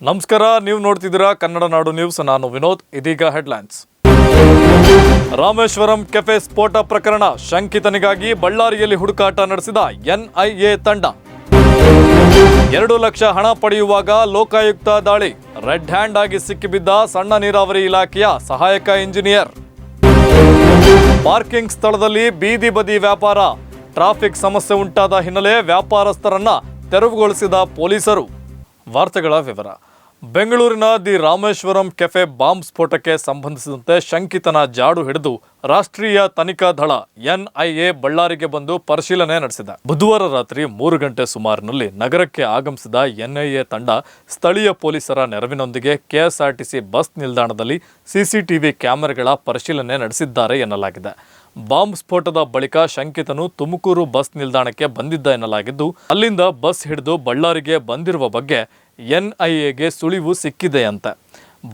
ನಮಸ್ಕಾರ, ನೀವು ನೋಡ್ತಿದ್ದೀರಾ ಕನ್ನಡ ನಾಡು ನ್ಯೂಸ್. ನಾನು ವಿನೋದ್, ಇದೀಗ ಹೆಡ್ಲೈನ್ಸ್. ರಾಮೇಶ್ವರಂ ಕೆಫೆ ಸ್ಫೋಟ ಪ್ರಕರಣ ಶಂಕಿತನಿಗಾಗಿ ಬಳ್ಳಾರಿಯಲ್ಲಿ ಹುಡುಕಾಟ ನಡೆಸಿದ ಎನ್ಐಎ ತಂಡ. ಎರಡು ಲಕ್ಷ ಹಣ ಪಡೆಯುವಾಗ ಲೋಕಾಯುಕ್ತ ದಾಳಿ. ರೆಡ್ ಹ್ಯಾಂಡ್ ಆಗಿ ಸಿಕ್ಕಿಬಿದ್ದ ಸಣ್ಣ ನೀರಾವರಿ ಇಲಾಖೆಯ ಸಹಾಯಕ ಇಂಜಿನಿಯರ್. ಪಾರ್ಕಿಂಗ್ ಸ್ಥಳದಲ್ಲಿ ಬೀದಿ ಬದಿ ವ್ಯಾಪಾರ. ಟ್ರಾಫಿಕ್ ಸಮಸ್ಯೆ ಉಂಟಾದ ಹಿನ್ನೆಲೆ ವ್ಯಾಪಾರಸ್ಥರನ್ನ ತೆರವುಗೊಳಿಸಿದ ಪೊಲೀಸರು. ವಾರ್ತೆಗಳ ವಿವರ ಬೆಂಗಳೂರಿನ ದಿ ರಾಮೇಶ್ವರಂ ಕೆಫೆ ಬಾಂಬ್ ಸ್ಫೋಟಕ್ಕೆ ಸಂಬಂಧಿಸಿದಂತೆ ಶಂಕಿತನ ಜಾಡು ಹಿಡಿದು ರಾಷ್ಟ್ರೀಯ ತನಿಖಾ ದಳ ಎನ್ಐಎ ಬಳ್ಳಾರಿಗೆ ಬಂದು ಪರಿಶೀಲನೆ ನಡೆಸಿದೆ. ಬುಧವಾರ ರಾತ್ರಿ ಮೂರು ಗಂಟೆ ಸುಮಾರಿನಲ್ಲಿ ನಗರಕ್ಕೆ ಆಗಮಿಸಿದ ಎನ್ಐಎ ತಂಡ ಸ್ಥಳೀಯ ಪೊಲೀಸರ ನೆರವಿನೊಂದಿಗೆ ಕೆಎಸ್ಆರ್ಟಿಸಿ ಬಸ್ ನಿಲ್ದಾಣದಲ್ಲಿ ಸಿಸಿಟಿವಿ ಕ್ಯಾಮೆರಾಗಳ ಪರಿಶೀಲನೆ ನಡೆಸಿದ್ದಾರೆ ಎನ್ನಲಾಗಿದೆ. ಬಾಂಬ್ ಸ್ಫೋಟದ ಬಳಿಕ ಶಂಕಿತನು ತುಮಕೂರು ಬಸ್ ನಿಲ್ದಾಣಕ್ಕೆ ಬಂದಿದ್ದ ಎನ್ನಲಾಗಿದ್ದು, ಅಲ್ಲಿಂದ ಬಸ್ ಹಿಡಿದು ಬಳ್ಳಾರಿಗೆ ಬಂದಿರುವ ಬಗ್ಗೆ ಎನ್ಐಎಗೆ ಸುಳಿವು ಸಿಕ್ಕಿದೆಯಂತೆ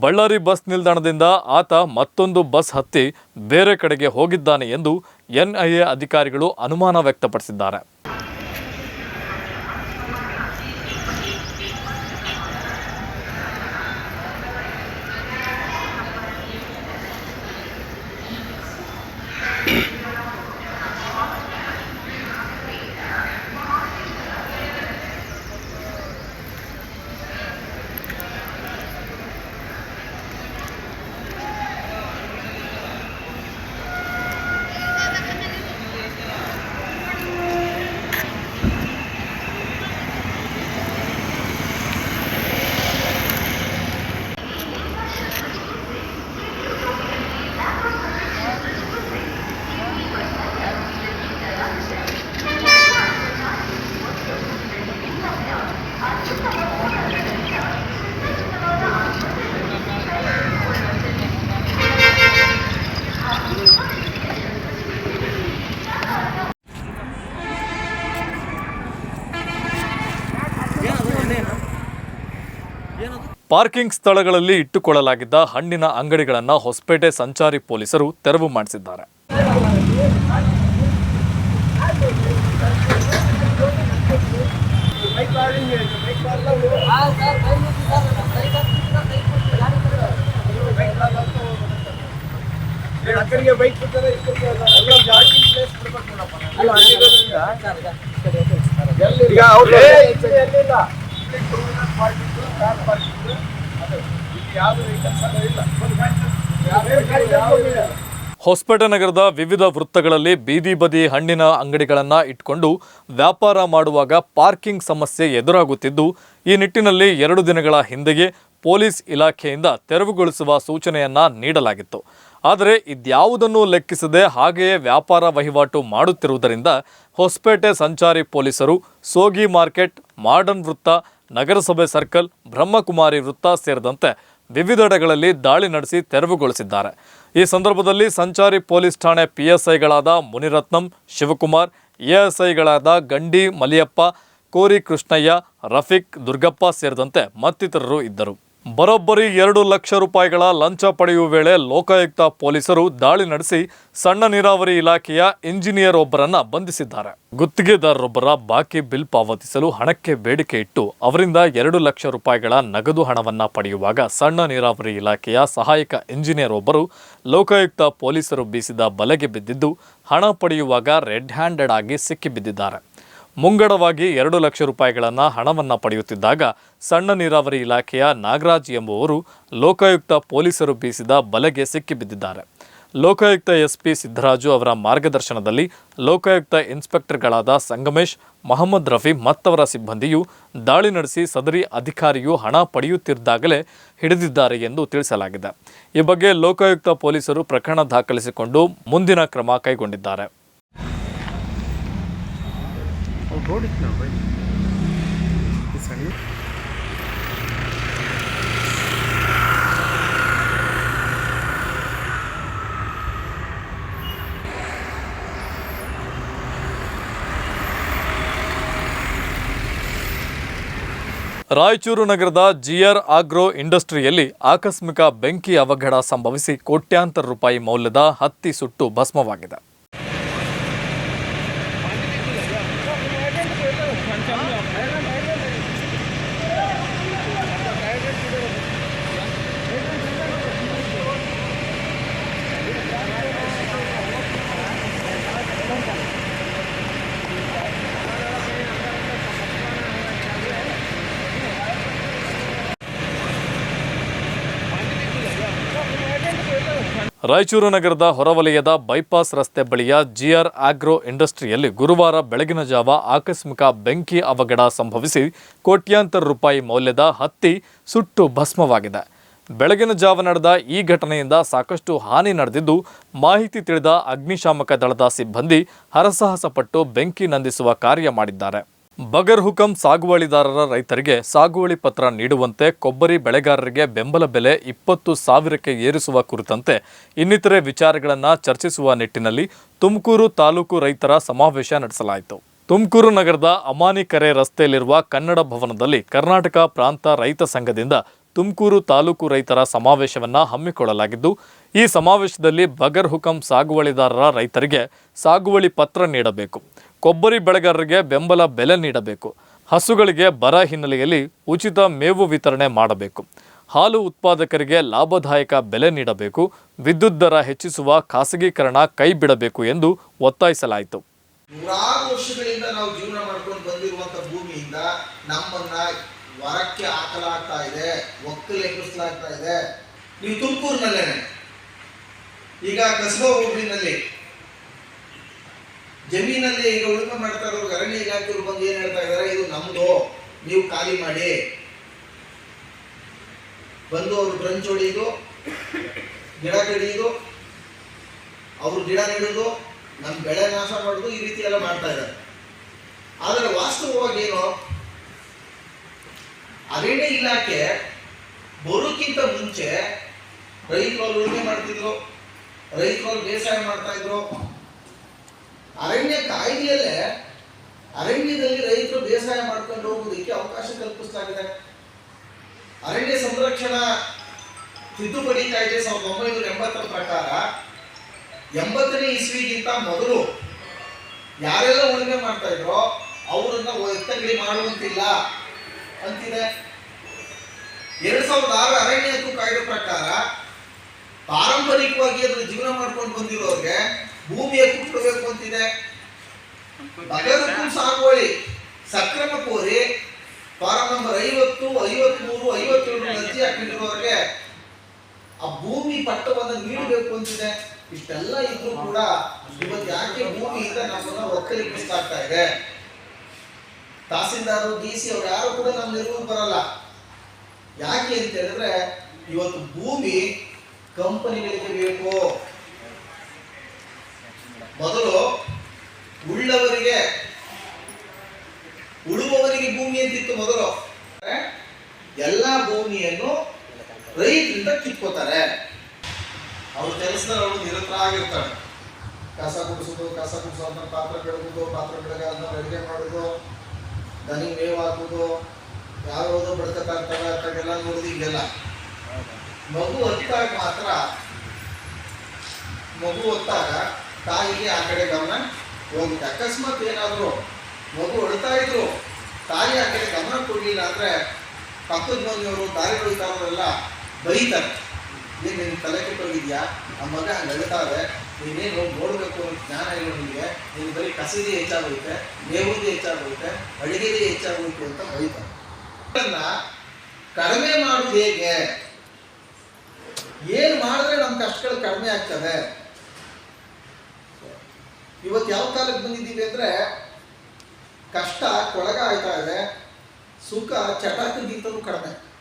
ಬಳ್ಳಾರಿ ಬಸ್ ನಿಲ್ದಾಣದಿಂದ ಆತ ಮತ್ತೊಂದು ಬಸ್ ಹತ್ತಿ ಬೇರೆ ಕಡೆಗೆ ಹೋಗಿದ್ದಾನೆ ಎಂದು ಎನ್ಐಎ ಅಧಿಕಾರಿಗಳು ಅನುಮಾನ ವ್ಯಕ್ತಪಡಿಸಿದ್ದಾರೆ. ಪಾರ್ಕಿಂಗ್ ಸ್ಥಳಗಳಲ್ಲಿ ಇಟ್ಟುಕೊಳ್ಳಲಾಗಿದ್ದ ಹಣ್ಣಿನ ಅಂಗಡಿಗಳನ್ನು ಹೊಸಪೇಟೆ ಸಂಚಾರಿ ಪೊಲೀಸರು ತೆರವು ಮಾಡಿಸಿದ್ದಾರೆ. ಈಗ ಅವ್ರು ಎಲ್ಲಿಲ್ಲ? ಕಾರ್ ಇಲ್ಲ ಹೊಸಪೇಟೆ ನಗರದ ವಿವಿಧ ವೃತ್ತಗಳಲ್ಲಿ ಬೀದಿ ಬದಿ ಹಣ್ಣಿನ ಅಂಗಡಿಗಳನ್ನು ಇಟ್ಕೊಂಡು ವ್ಯಾಪಾರ ಮಾಡುವಾಗ ಪಾರ್ಕಿಂಗ್ ಸಮಸ್ಯೆ ಎದುರಾಗುತ್ತಿದ್ದು, ಈ ನಿಟ್ಟಿನಲ್ಲಿ ಎರಡು ದಿನಗಳ ಹಿಂದೆಯೇ ಪೊಲೀಸ್ ಇಲಾಖೆಯಿಂದ ತೆರವುಗೊಳಿಸುವ ಸೂಚನೆಯನ್ನ ನೀಡಲಾಗಿತ್ತು. ಆದರೆ ಇದ್ಯಾವುದನ್ನು ಲೆಕ್ಕಿಸದೆ ಹಾಗೆಯೇ ವ್ಯಾಪಾರ ವಹಿವಾಟು ಮಾಡುತ್ತಿರುವುದರಿಂದ ಹೊಸಪೇಟೆ ಸಂಚಾರಿ ಪೊಲೀಸರು ಸೋಗಿ ಮಾರ್ಕೆಟ್, ಮಾಡರ್ನ್ ವೃತ್ತ ನಗರಸಭೆ ಸರ್ಕಲ್, ಬ್ರಹ್ಮಕುಮಾರಿ ವೃತ್ತ ಸೇರಿದಂತೆ ವಿವಿಧೆಡೆಗಳಲ್ಲಿ ದಾಳಿ ನಡೆಸಿ ತೆರವುಗೊಳಿಸಿದ್ದಾರೆ. ಈ ಸಂದರ್ಭದಲ್ಲಿ ಸಂಚಾರಿ ಪೊಲೀಸ್ ಠಾಣೆ ಪಿಎಸ್ಐಗಳಾದ ಮುನಿರತ್ನಂ, ಶಿವಕುಮಾರ್, ಎಎಸ್ಐಗಳಾದ ಗಂಡಿ ಮಲಿಯಪ್ಪ, ಕೋರಿ ಕೃಷ್ಣಯ್ಯ, ರಫೀಕ್ ದುರ್ಗಪ್ಪ ಸೇರಿದಂತೆ ಮತ್ತಿತರರು ಇದ್ದರು. ಬರೋಬ್ಬರಿ ಎರಡು ಲಕ್ಷ ರೂಪಾಯಿಗಳ ಲಂಚ ಪಡೆಯುವ ವೇಳೆ ಲೋಕಾಯುಕ್ತ ಪೊಲೀಸರು ದಾಳಿ ನಡೆಸಿ ಸಣ್ಣ ನೀರಾವರಿ ಇಲಾಖೆಯ ಇಂಜಿನಿಯರ್ ಒಬ್ಬರನ್ನ ಬಂಧಿಸಿದ್ದಾರೆ. ಗುತ್ತಿಗೆದಾರರೊಬ್ಬರ ಬಾಕಿ ಬಿಲ್ ಪಾವತಿಸಲು ಹಣಕ್ಕೆ ಬೇಡಿಕೆ ಇಟ್ಟು ಅವರಿಂದ ಎರಡು ಲಕ್ಷ ರೂಪಾಯಿಗಳ ನಗದು ಹಣವನ್ನ ಪಡೆಯುವಾಗ ಸಣ್ಣ ನೀರಾವರಿ ಇಲಾಖೆಯ ಸಹಾಯಕ ಇಂಜಿನಿಯರ್ ಒಬ್ಬರು ಲೋಕಾಯುಕ್ತ ಪೊಲೀಸರು ಬೀಸಿದ ಬಲೆಗೆ ಬಿದ್ದಿದ್ದು, ಹಣ ಪಡೆಯುವಾಗ ರೆಡ್ ಹ್ಯಾಂಡೆಡ್ ಆಗಿ ಸಿಕ್ಕಿಬಿದ್ದಿದ್ದಾರೆ. ಮುಂಗಡವಾಗಿ ಎರಡು ಲಕ್ಷ ರೂಪಾಯಿಗಳನ್ನು ಹಣವನ್ನು ಪಡೆಯುತ್ತಿದ್ದಾಗ ಸಣ್ಣ ನೀರಾವರಿ ಇಲಾಖೆಯ ನಾಗರಾಜ್ ಎಂಬುವರು ಲೋಕಾಯುಕ್ತ ಪೊಲೀಸರು ಬೀಸಿದ ಬಲೆಗೆ ಸಿಕ್ಕಿಬಿದ್ದಿದ್ದಾರೆ. ಲೋಕಾಯುಕ್ತ ಎಸ್ಪಿ ಸಿದ್ದರಾಜು ಅವರ ಮಾರ್ಗದರ್ಶನದಲ್ಲಿ ಲೋಕಾಯುಕ್ತ ಇನ್ಸ್ಪೆಕ್ಟರ್ಗಳಾದ ಸಂಗಮೇಶ್, ಮೊಹಮ್ಮದ್ ರಫಿ ಮತ್ತವರ ಸಿಬ್ಬಂದಿಯು ದಾಳಿ ನಡೆಸಿ ಸದರಿ ಅಧಿಕಾರಿಯು ಹಣ ಪಡೆಯುತ್ತಿದ್ದಾಗಲೇ ಹಿಡಿದಿದ್ದಾರೆ ಎಂದು ತಿಳಿಸಲಾಗಿದೆ. ಈ ಬಗ್ಗೆ ಲೋಕಾಯುಕ್ತ ಪೊಲೀಸರು ಪ್ರಕರಣ ದಾಖಲಿಸಿಕೊಂಡು ಮುಂದಿನ ಕ್ರಮ ಕೈಗೊಂಡಿದ್ದಾರೆ. ರಾಯಚೂರು ನಗರದ ಜಿಆರ್ ಆಗ್ರೋ ಇಂಡಸ್ಟ್ರಿಯಲ್ಲಿ ಆಕಸ್ಮಿಕ ಬೆಂಕಿ ಅವಘಡ ಸಂಭವಿಸಿ ಕೋಟ್ಯಾಂತರ ರೂಪಾಯಿ ಮೌಲ್ಯದ ಹತ್ತಿ ಸುಟ್ಟು ಭಸ್ಮವಾಗಿದೆ. ರಾಯಚೂರು ನಗರದ ಹೊರವಲಯದ ಬೈಪಾಸ್ ರಸ್ತೆ ಬಳಿಯ ಜಿಆರ್ ಆಗ್ರೋ ಇಂಡಸ್ಟ್ರಿಯಲ್ಲಿ ಗುರುವಾರ ಬೆಳಗಿನ ಜಾವ ಆಕಸ್ಮಿಕ ಬೆಂಕಿ ಅವಘಡ ಸಂಭವಿಸಿ ಕೋಟ್ಯಾಂತರ ರೂಪಾಯಿ ಮೌಲ್ಯದ ಹತ್ತಿ ಸುಟ್ಟು ಭಸ್ಮವಾಗಿದೆ. ಬೆಳಗಿನ ಜಾವ ನಡೆದ ಈ ಘಟನೆಯಿಂದ ಸಾಕಷ್ಟು ಹಾನಿ ನಡೆದಿದ್ದು, ಮಾಹಿತಿ ತಿಳಿದ ಅಗ್ನಿಶಾಮಕ ದಳದ ಸಿಬ್ಬಂದಿ ಹರಸಾಹಸಪಟ್ಟು ಬೆಂಕಿ ನಂದಿಸುವ ಕಾರ್ಯ ಮಾಡಿದ್ದಾರೆ. ಬಗರ್ ಹುಕಂ ಸಾಗುವಳಿದಾರರ ರೈತರಿಗೆ ಸಾಗುವಳಿ ಪತ್ರ ನೀಡುವಂತೆ ಕೊಬ್ಬರಿ ಬೆಳೆಗಾರರಿಗೆ ಬೆಂಬಲ ಬೆಲೆ ಇಪ್ಪತ್ತು ಸಾವಿರಕ್ಕೆ ಏರಿಸುವ ಕುರಿತಂತೆ ಇನ್ನಿತರೆ ವಿಚಾರಗಳನ್ನು ಚರ್ಚಿಸುವ ನಿಟ್ಟಿನಲ್ಲಿ ತುಮಕೂರು ತಾಲೂಕು ರೈತರ ಸಮಾವೇಶ ನಡೆಸಲಾಯಿತು. ತುಮಕೂರು ನಗರದ ಅಮಾನಿಕರೆ ರಸ್ತೆಯಲ್ಲಿರುವ ಕನ್ನಡ ಭವನದಲ್ಲಿ ಕರ್ನಾಟಕ ಪ್ರಾಂತ ರೈತ ಸಂಘದಿಂದ ತುಮಕೂರು ತಾಲೂಕು ರೈತರ ಸಮಾವೇಶವನ್ನು ಹಮ್ಮಿಕೊಳ್ಳಲಾಗಿದ್ದು, ಈ ಸಮಾವೇಶದಲ್ಲಿ ಬಗರ್ ಹುಕಂ ಸಾಗುವಳಿದಾರರ ರೈತರಿಗೆ ಸಾಗುವಳಿ ಪತ್ರ ನೀಡಬೇಕು, ಕೊಬ್ಬರಿ ಬೆಳೆಗಾರರಿಗೆ ಬೆಂಬಲ ಬೆಲೆ ನೀಡಬೇಕು, ಹಸುಗಳಿಗೆ ಬರ ಹಿನ್ನೆಲೆಯಲ್ಲಿ ಉಚಿತ ಮೇವು ವಿತರಣೆ ಮಾಡಬೇಕು, ಹಾಲು ಉತ್ಪಾದಕರಿಗೆ ಲಾಭದಾಯಕ ಬೆಲೆ ನೀಡಬೇಕು, ವಿದ್ಯುತ್ ದರ ಹೆಚ್ಚಿಸುವ ಖಾಸಗೀಕರಣ ಕೈ ಬಿಡಬೇಕು ಎಂದು ಒತ್ತಾಯಿಸಲಾಯಿತು. ನೂರಾರು ವರ್ಷಗಳಿಂದ ನಾವು ಜೀವನ ಮಾಡ್ಕೊಂಡು ಭೂಮಿಯಿಂದ ನಮ್ಮನ್ನ ಹೊರಕ್ಕೆ ಹಾಕಲಾಗ್ತಾ ಇದೆ ಒಕ್ಕಲೆಬ್ಬಿಸಲಾಗ್ತಾ ಇದೆ. ನೀವು ತುಮಕೂರಿನಲ್ಲೇನೆ. ಈಗ ಕಸಬಾ ಊರಿನಲ್ಲಿ ಜಮೀನಲ್ಲಿ ಈಗ ಉಳುಮೆ ಮಾಡ್ತಾ ಇರೋರು, ಅರಣ್ಯ ಇಲಾಖೆಯವರು ಬಂದು ಏನು ಹೇಳ್ತಾ ಇದ್ದಾರೆ ಇದು ನಮ್ಮದು ನೀವು ಖಾಲಿ ಮಾಡಿ. ಬಂದು ಅವರು ಬ್ರಂಚ್ ಹೊಡೆಯೋದು ಗಿಡ ಕಡಿಯೋದು ಅವರು ಗಿಡ ನೆಡೋದು ನಮ್ಮ ಬೆಳೆ ನಾಶ ಮಾಡೋದು ಈ ರೀತಿ ಎಲ್ಲ ಮಾಡ್ತಾ ಇದ್ದಾರೆ ಆದರೆ ವಾಸ್ತವವಾಗಿ ಏನು ಅರಣ್ಯ ಇಲಾಖೆ ಬರೋಕ್ಕಿಂತ ಮುಂಚೆ ರೈತರು ಉಳುಮೆ ಮಾಡ್ತಿದ್ರು. ರೈತರು ಬೇಸಾಯ ಮಾಡ್ತಾ ಇದ್ರು. ಅರಣ್ಯ ಕಾಯ್ದೆಯಲ್ಲೇ ಅರಣ್ಯದಲ್ಲಿ ರೈತರು ಬೇಸಾಯ ಮಾಡ್ಕೊಂಡು ಹೋಗೋದಕ್ಕೆ ಅವಕಾಶ ಕಲ್ಪಿಸ್ತಾ ಇದೆ ಅರಣ್ಯ ಸಂರಕ್ಷಣಾ ತಿದ್ದುಪಡಿ ಕಾಯ್ದೆ ಸಾವಿರದ ಒಂಬೈನೂರ ಎಂಬತ್ತರ ಪ್ರಕಾರ ಎಂಬತ್ತನೇ ಇಸ್ವಿಗಿಂತ ಮೊದಲು ಯಾರೆಲ್ಲ ಉಳುಮೆ ಮಾಡ್ತಾ ಇದ್ರೋ ಅವರನ್ನ ಎತ್ತಗಡಿ ಮಾಡುವಂತಿಲ್ಲ. ಅಂತಿದೆ. ಎರಡ್ ಸಾವಿರದ ಆರು ಅರಣ್ಯ ಹಕ್ಕು ಕಾಯ್ದೆ ಪ್ರಕಾರ ಪಾರಂಪರಿಕವಾಗಿ ಅದನ್ನು ಜೀವನ ಮಾಡ್ಕೊಂಡು ಬಂದಿರೋರಿಗೆ ಭೂಮಿ ಹಕ್ಕು ಕೊಡಬೇಕು ಅಂತಿದೆ. ಬಗರುಕು ಸಾಗುವಳಿ ಸಕ್ರಮ ಕೋರಿ ಫಾರಂ ನಂಬರ್ ಐವತ್ತು, ಐವತ್ಮೂರು ಐವತ್ತೇಳು ಅರ್ಜಿ ಹಾಕಿರೋರಿಗೆ ಆ ಭೂಮಿ ಪಟ್ಟವನ್ನು ನೀಡಬೇಕು ಅಂತಿದೆ. ಇಷ್ಟೆಲ್ಲ ಇದ್ರೂ ಕೂಡ ಇವತ್ತು ಯಾಕೆ ಭೂಮಿ ಭೂಮಿಯಿಂದ ನಮ್ಮನ್ನ ಒಕ್ಕಲಿಕ್ಕಿಸ್ತಾಗ್ತಾ ಇದೆ. ತಹಸೀಲ್ದಾರು, ಡಿ ಸಿ ಅವ್ರು ಯಾರು ಕೂಡ ನಮ್ಮ ನೆರವು ಬರಲ್ಲ. ಯಾಕೆ ಅಂತ ಹೇಳಿದ್ರೆ, ಇವತ್ತು ಭೂಮಿ ಕಂಪನಿಗಳಿಗೆ ಬೇಕು. ಮೊದಲು ಉಳ್ಳವರಿಗೆ, ಉಳುವವರಿಗೆ ಭೂಮಿ ಅಂತಿತ್ತು ಮೊದಲು. ಎಲ್ಲ ಭೂಮಿಯನ್ನು ರೈತರಿಂದ ಕಿತ್ಕೋತಾರೆ. ಅವ್ರ ಕೆಲಸದಲ್ಲಿ ಅವರು ನಿರತರಾಗಿರ್ತಾಳೆ ಕಸ ಗುಡಿಸೋದು ಕಸ ಗುಡಿಸೋದನ್ನ ಪಾತ್ರ ಬೆಳಗುದು ಪಾತ್ರ ಬೆಳಗಾದ ಅಡುಗೆ ಮಾಡೋದು. ದನಿಗೆ ಮೇವು ಹಾಕೋದು ಯಾವ್ಯಾವುದೋ ಬಡ್ಕತಾ ಎಲ್ಲ ಅತ್ತಾಗೆಲ್ಲ ಈಗೆಲ್ಲ ಮಗು ಹೊತ್ತಾಗ ಮಾತ್ರ, ಮಗು ಒತ್ತಾಗ ತಾಯಿಗೆ ಆ ಕಡೆ ಗಮನ ಹೋಗುತ್ತೆ. ಅಕಸ್ಮಾತ್ ಏನಾದರೂ ಮಗು ಹೊಡ್ತಾ ಇದ್ರು, ತಾಯಿ ಆ ಕಡೆ ಗಮನ ಕೊಡಲಿಲ್ಲ ಅಂದ್ರೆ ಪಕ್ಕದ ಮನೆಯವರು, ದಾರಿ ಹೋಗ್ತಾರಲ್ಲ ಬೈತಾರೆ. ನೀನು ನಿನ್ ತಲೆ ಕೆಟ್ಟೋಗಿದ್ಯಾ ಆ ಮಗ ಹಂಗೆ ಹೇಳ್ತಾರೆ ನೀನೇನು ಹೋಗಿ ನೋಡ್ಬೇಕು ಅಂತ ಜ್ಞಾನ ಇರೋ ನಿಮಗೆ, ನಿಮ್ಗೆ ಬರೀ ಕಸದೇ ಹೆಚ್ಚಾಗೋಯ್ತೆ ಮೇವುದೇ ಹೆಚ್ಚಾಗೋಯ್ತೆ ಅಡುಗೆದೇ ಹೆಚ್ಚಾಗೋಯ್ತು ಅಂತ ಬೈತಾರೆ ಕಡಿಮೆ ಮಾಡುದು ಹೇಗೆ? ಏನ್ ಮಾಡಿದ್ರೆ ನಮ್ಮ ಕಷ್ಟಗಳು ಕಡಿಮೆ ಆಗ್ತದೆ ಇವತ್ತು ಯಾವ ಕಾಲಕ್ಕೆ ಬಂದಿದ್ದೀವಿ ಅಂದ್ರೆ, ಕಷ್ಟ ಕೊಳಗ ಆಯ್ತಾ ಇದೆ, ಸುಖ ಚಟಾಕಕ್ಕಿಂತಲೂ ಕಡಿಮೆ.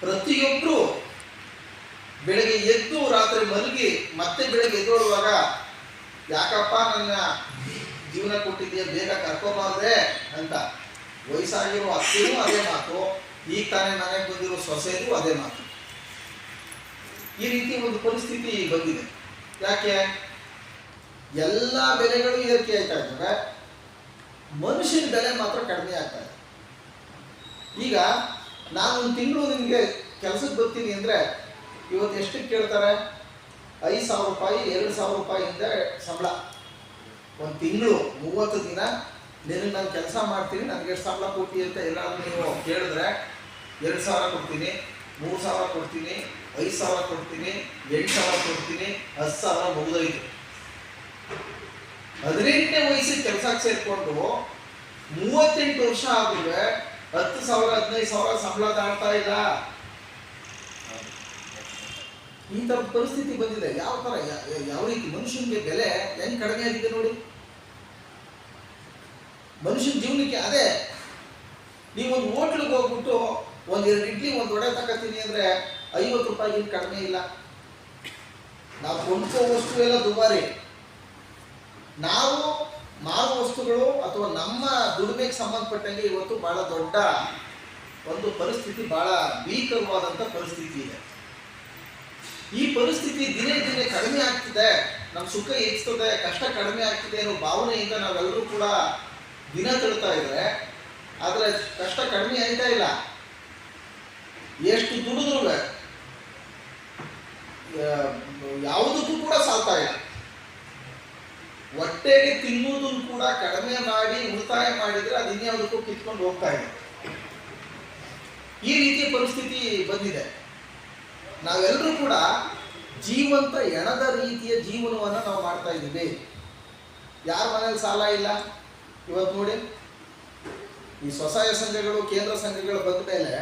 ಪ್ರತಿಯೊಬ್ರು ಬೆಳಗ್ಗೆ ಎದ್ದು ರಾತ್ರಿ ಮಲಗಿ ಮತ್ತೆ ಬೆಳಗ್ಗೆ ಎದ್ದೋಳುವಾಗ, ಯಾಕಪ್ಪ ನನ್ನ ಜೀವನ ಕೊಟ್ಟಿದ್ದೀಯ, ಬೇಗ ಕರ್ಕೋಬಾರ್ದೆ ಅಂತ. ವಯಸ್ಸಾಗಿರೋ ಅತ್ತೆಯೂ ಅದೇ ಮಾತು, ಈಗ ತಾನೇ ಮನೆಗೆ ಬಂದಿರೋ ಸೊಸೆಯೂ ಅದೇ ಮಾತು. ಈ ರೀತಿ ಒಂದು ಪರಿಸ್ಥಿತಿ ಬಂದಿದೆ. ಯಾಕೆ? ಎಲ್ಲ ಬೆಲೆಗಳು ಇದಕ್ಕೆ ಆಯ್ತಾ ಇದ್ದಾರೆ ಮನುಷ್ಯನ ಬೆಲೆ ಮಾತ್ರ ಕಡಿಮೆ ಆಗ್ತಾ ಇದೆ. ಈಗ ನಾನು ಒಂದು ತಿಂಗಳು ನಿಮಗೆ ಕೆಲಸಕ್ಕೆ ಬರ್ತೀನಿ ಅಂದರೆ ಇವತ್ತು ಎಷ್ಟು ಕೇಳ್ತಾರೆ? ಐದು ಸಾವಿರ ರೂಪಾಯಿ, ಎರಡು ಸಾವಿರ ರೂಪಾಯಿಯಿಂದ ಸಂಬಳ. ಒಂದು ತಿಂಗಳು, ಮೂವತ್ತು ದಿನ ನಿನಗೆ ನಾನು ಕೆಲಸ ಮಾಡ್ತೀನಿ, ನನಗೆ ಎಷ್ಟು ಸಂಬಳ ಕೊಟ್ಟಿ ಅಂತ ಎಲ್ಲಾದ್ರೂ ನೀವು ಕೇಳಿದ್ರೆ ಎರಡು ಸಾವಿರ ಕೊಡ್ತೀನಿ, ಮೂರು ಸಾವಿರ ಕೊಡ್ತೀನಿ, ಐದು ಸಾವಿರ ಕೊಡ್ತೀನಿ, ಎಂಟು ಸಾವಿರ ಕೊಡ್ತೀನಿ, ಹತ್ತು ಸಾವಿರ, ಮುಗಿದೋಯ್ತು. ಹದಿನೆಂಟನೇ ವಯಸ್ಸಿಗೆ ಕೆಲಸಕ್ಕೆ ಸೇರಿಕೊಂಡು ಮೂವತ್ತೆಂಟು ವರ್ಷ ಆದ್ರೂ ಹತ್ತು ಸಾವಿರ, ಹದಿನೈದು ಸಾವಿರ ಸಂಬಳ ದಾಟ್ತಾ ಇಲ್ಲ. ಈ ತರ ಪರಿಸ್ಥಿತಿ ಬಂದಿದೆ. ಯಾವ ಯಾ- ಯಾವ ರೀತಿ? ಮನುಷ್ಯನಿಗೆ ಬೆಲೆ ಹೆಂಗ್ ಕಡಿಮೆ ಆಗಿದೆ ನೋಡಿ. ಮನುಷ್ಯನ ಜೀವನಕ್ಕೆ ಅದೇ, ನೀವೊಂದು ಹೋಟ್ಲಿಗೆ ಹೋಗ್ಬಿಟ್ಟು ಒಂದ್ ಎರಡು ಇಡ್ಲಿ, ಒಂದು ಒಡೆ ತಗೋತೀನಿ ಅಂದ್ರೆ ಐವತ್ತು ರೂಪಾಯಿ ಕಡಿಮೆ ಇಲ್ಲ. ನಾವು ಕೊಂಡ್ಕೋ ವಸ್ತು ಎಲ್ಲ ದುಬಾರಿ. ನಾವು ಮಾರುವ ವಸ್ತುಗಳು ಅಥವಾ ನಮ್ಮ ದುಡಿಮೆಗೆ ಸಂಬಂಧಪಟ್ಟಂಗೆ ಇವತ್ತು ಬಹಳ ದೊಡ್ಡ ಒಂದು ಪರಿಸ್ಥಿತಿ, ಬಹಳ ಭೀಕರವಾದಂಥ ಪರಿಸ್ಥಿತಿ ಇದೆ. ಈ ಪರಿಸ್ಥಿತಿ ದಿನೇ ದಿನೇ ಕಡಿಮೆ ಆಗ್ತಿದೆ ನಮ್ಮ ಸುಖ ಹೆಚ್ಚುತ್ತದೆ, ಕಷ್ಟ ಕಡಿಮೆ ಆಗ್ತಿದೆ ಅನ್ನೋ ಭಾವನೆಯಿಂದ ನಾವೆಲ್ಲರೂ ಕೂಡ ದಿನ ತಿಳ್ತಾ ಇದ್ರೆ, ಆದರೆ ಕಷ್ಟ ಕಡಿಮೆ ಆಯ್ತಾ ಇಲ್ಲ. ಎಷ್ಟು ದುಡಿದ್ರು ಯಾವುದಕ್ಕೂ ಕೂಡ ಸಾಲ್ತಾ ಇಲ್ಲ. ಹೊಟ್ಟೆಗೆ ತಿನ್ನುವುದನ್ನು ಕೂಡ ಕಡಿಮೆ ಮಾಡಿ, ಉಳಿತಾಯ ಮಾಡಿದ್ರೆ ಅದು ಇನ್ಯಾವುದಕ್ಕೂ ಕಿತ್ಕೊಂಡು ಹೋಗ್ತಾ ಇದೆ ಈ ರೀತಿಯ ಪರಿಸ್ಥಿತಿ ಬಂದಿದೆ. ನಾವೆಲ್ಲರೂ ಕೂಡ ಜೀವಂತ ಎಣದ ರೀತಿಯ ಜೀವನವನ್ನು ನಾವು ಮಾಡ್ತಾ ಇದ್ದೀವಿ. ಯಾರ ಮನೇಲಿ ಸಾಲ ಇಲ್ಲ? ಇವತ್ತು ನೋಡಿ. ಈ ಸ್ವಸಹಾಯ ಸಂಘಗಳು, ಕೇಂದ್ರ ಸಂಘಗಳು ಬಂದ ಮೇಲೆ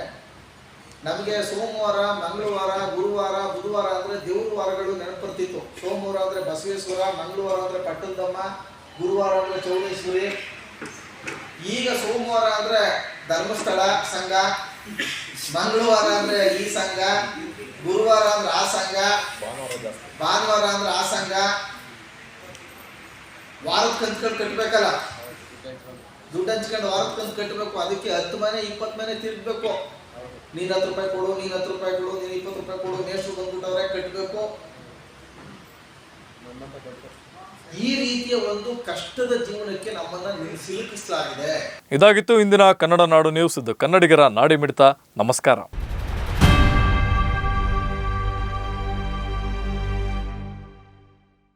ನಮಗೆ ಸೋಮವಾರ, ಮಂಗಳವಾರ, ಗುರುವಾರ, ಬುಧವಾರ ಅಂದರೆ ದೇವ್ರ ವಾರಗಳು ನೆನಪರ್ತಿತ್ತು. ಸೋಮವಾರ ಅಂದರೆ ಬಸವೇಶ್ವರ, ಮಂಗಳವಾರ ಅಂದರೆ ಪಟ್ಟದಮ್ಮ ಗುರುವಾರ ಅಂದರೆ ಚೌಡೇಶ್ವರಿ. ಈಗ ಸೋಮವಾರ ಅಂದರೆ ಧರ್ಮಸ್ಥಳ ಸಂಘ, ಮಂಗಳವಾರ ಅಂದರೆ ಈ ಸಂಘ ಗುರುವಾರ ಅಂದ್ರೆ ಆ ಸಂಘ ಭಾನುವಾರ ಅಂದ್ರೆ ಆ ಸಂಘ. ವಾರದ ಕಂತ್ಕೊಂಡು ಕಟ್ಟಬೇಕಲ್ಲ ದುಡ್ಡು ಹಂಚ್ಕೊಂಡು ವಾರದ ಕಂತು ಕಟ್ಟಬೇಕು ಅದಕ್ಕೆ ಹತ್ತು ಮನೆ ಇಪ್ಪತ್ತು ಮನೆ ತಿರ್ಗಬೇಕು. ನೀನ್ ಹತ್ತು ರೂಪಾಯಿ ಕೊಡು ನೀನ್ ಹತ್ತು ರೂಪಾಯಿ ಕೊಡು ನೀನ್ ಇಪ್ಪತ್ತು ರೂಪಾಯಿ ಕೊಡು ಮೇಷ್ಟ್ರು ಬಂದ್ಬಿಟ್ಟವ್ರೆ ಕಟ್ಟಬೇಕು ಈ ರೀತಿಯ ಒಂದು ಕಷ್ಟದ ಜೀವನಕ್ಕೆ ನಮ್ಮನ್ನ ಸಿಲುಕಿಸಲಾಗಿದೆ. ಇದಾಗಿತ್ತು ಇಂದಿನ ಕನ್ನಡ ನಾಡು ನ್ಯೂಸ್ ಇದು ಕನ್ನಡಿಗರ ನಾಡಿ ಮಿಡಿತ ನಮಸ್ಕಾರ.